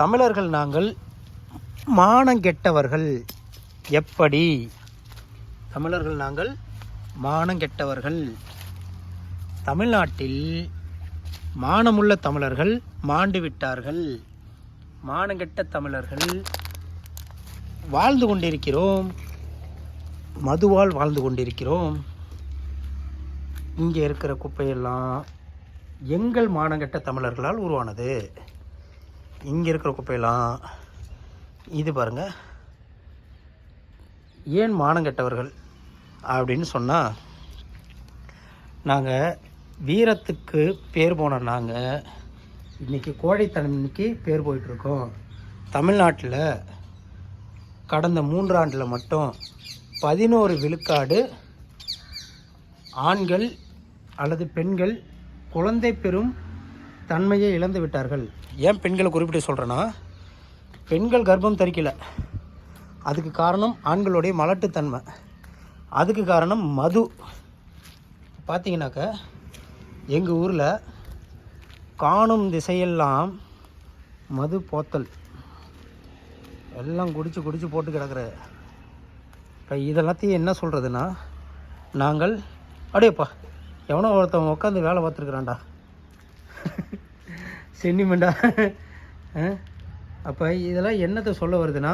தமிழர்கள் நாங்கள் மானங்கெட்டவர்கள் எப்படி? தமிழர்கள் நாங்கள் மானங்கெட்டவர்கள் தமிழ்நாட்டில் மானமுள்ள தமிழர்கள் மாண்டு விட்டார்கள். மானங்கெட்ட தமிழர்கள் வாழ்ந்து கொண்டிருக்கிறோம். மதுவால் வாழ்ந்து கொண்டிருக்கிறோம். இங்கே இருக்கிற குப்பையெல்லாம் எங்கள் மானங்கெட்ட தமிழர்களால் உருவானது. இங்கே இருக்கிற குப்பையெல்லாம் இது பாருங்க. ஏன் மானங்கெட்டவர்கள் அப்படின்னு சொன்னால் நாங்கள் வீரத்துக்கு பேர் போன நாங்கள் இன்றைக்கி கோழைத்தன்மைக்கு பேர் போயிட்டுருக்கோம். தமிழ்நாட்டில் கடந்த மூன்றாண்டில் மட்டும் பதினோரு விழுக்காடு ஆண்கள் அல்லது பெண்கள் குழந்தை பெறும் தன்மையை இழந்து விட்டார்கள். ஏன் பெண்களை குறிப்பிட்டு சொல்கிறேன்னா பெண்கள் கர்ப்பம் தரிக்கல. அதுக்கு காரணம் ஆண்களுடைய மலட்டுத்தன்மை. அதுக்கு காரணம் மது. பார்த்தீங்கன்னாக்க எங்கள் ஊரில் காணும் திசையெல்லாம் மது போத்தல். எல்லாம் குடிச்சு குடிச்சு போட்டு கிடக்குற. இப்போ இதெல்லாத்தையும் என்ன சொல்கிறதுன்னா நாங்கள் அடேப்பா எவனோ ஒருத்தவன் உட்காந்து வேலை பார்த்துருக்குறான்டா. சென்டிமெண்டா அப்போ இதெல்லாம் என்னத்தை சொல்ல வருதுன்னா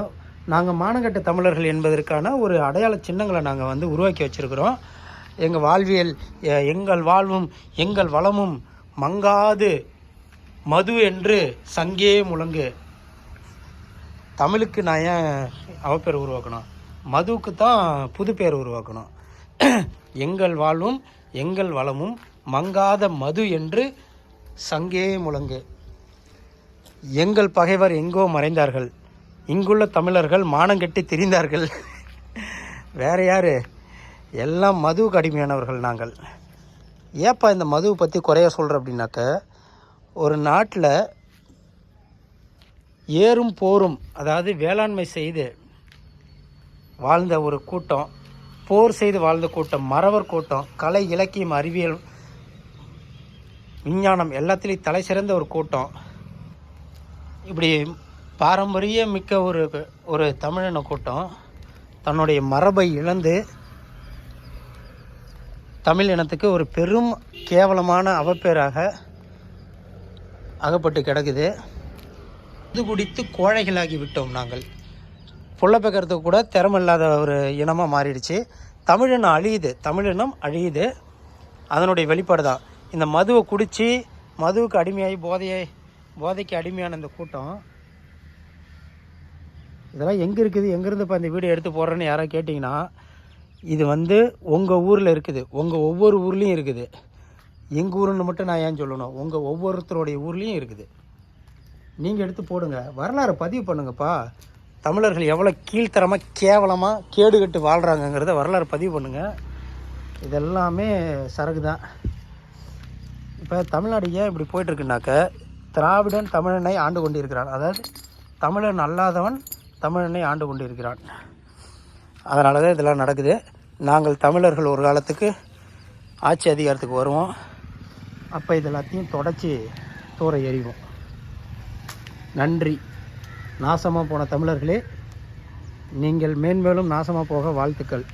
நாங்கள் மானங்கட்ட தமிழர்கள் என்பதற்கான ஒரு அடையாள சின்னங்களை நாங்கள் வந்து உருவாக்கி வச்சுருக்கிறோம். எங்கள் வாழ்வியல் எங்கள் வாழ்வும் எங்கள் வளமும் மங்காது மது என்று சங்கே முழங்கு. தமிழுக்கு நான் ஏன் அவப்பேர் உருவாக்கணும்? மதுவுக்கு தான் புது பேர் உருவாக்கணும். எங்கள் வாழ்வும் எங்கள் வளமும் மங்காத மது என்று சங்கே முழங்கு. எங்கள் பகைவர் எங்கோ மறைந்தார்கள். இங்குள்ள தமிழர்கள் மானங்கெட்டி திரிந்தார்கள். வேற யாரு? எல்லாம் மது கடுமையானவர்கள் நாங்கள். ஏப்பா இந்த மதுவை பற்றி குறைய சொல்கிற அப்படின்னாக்க ஒரு நாட்டில் ஏறும் போரும் அதாவது வேளாண்மை செய்து வாழ்ந்த ஒரு கூட்டம் போர் செய்து வாழ்ந்த கூட்டம் மறவர் கூட்டம் கலை இலக்கியம் அறிவியல் விஞ்ஞானம் எல்லாத்துலேயும் தலை சிறந்த ஒரு கூட்டம். இப்படி பாரம்பரிய மிக்க ஒரு ஒரு தமிழின கூட்டம் தன்னுடைய மரபை இழந்து தமிழ் இனத்துக்கு ஒரு பெரும் கேவலமான அவப்பேராக அகப்பட்டு கிடக்குது. இது குடித்து கோழைகளாகி விட்டோம் நாங்கள். புள்ள பெக்கறதுக்கு கூட திறமில்லாத ஒரு இனமாக மாறிடுச்சு. தமிழினம் அழியுது. தமிழினம் அழியுது. அதனுடைய வெளிப்பாடு தான் இந்த மதுவை குடித்து மதுவுக்கு அடிமையாகி போதையை போதைக்கு அடிமையான இந்த கூட்டம். இதெல்லாம் எங்கே இருக்குது? எங்கேருந்து இப்போ இந்த வீடியோ எடுத்து போடுறேன்னு யாராவது கேட்டிங்கன்னா இது வந்து உங்கள் ஊரில் இருக்குது. உங்கள் ஒவ்வொரு ஊர்லேயும் இருக்குது. எங்கள் ஊருன்னு மட்டும் நான் ஏன் சொல்லணும்? உங்கள் ஒவ்வொருத்தருடைய ஊர்லேயும் இருக்குது. நீங்கள் எடுத்து போடுங்க. வரலாறு பதிவு பண்ணுங்கப்பா. தமிழர்கள் எவ்வளோ கீழ்த்தரமாக கேவலமாக கேடுகட்டு வாழ்கிறாங்கங்கிறத வரலாறு பதிவு பண்ணுங்கள் இதெல்லாமே சரக்கு தான் இப்போ தமிழ்நாடு ஏன் இப்படி போயிட்டுருக்குனாக்க திராவிடன் தமிழனை ஆண்டு கொண்டிருக்கிறான். அதாவது தமிழன் அல்லாதவன் தமிழனை ஆண்டு கொண்டிருக்கிறான். அதனால தான் இதெல்லாம் நடக்குது. நாங்கள் தமிழர்கள் ஒரு காலத்துக்கு ஆட்சி அதிகாரத்துக்கு வருவோம். அப்போ இதெல்லாத்தையும் தொடச்சி தூர எறிவோம். நன்றி. நாசமாக போன தமிழர்களே நீங்கள் மேன்மேலும் நாசமாக போக வாழ்த்துக்கள்.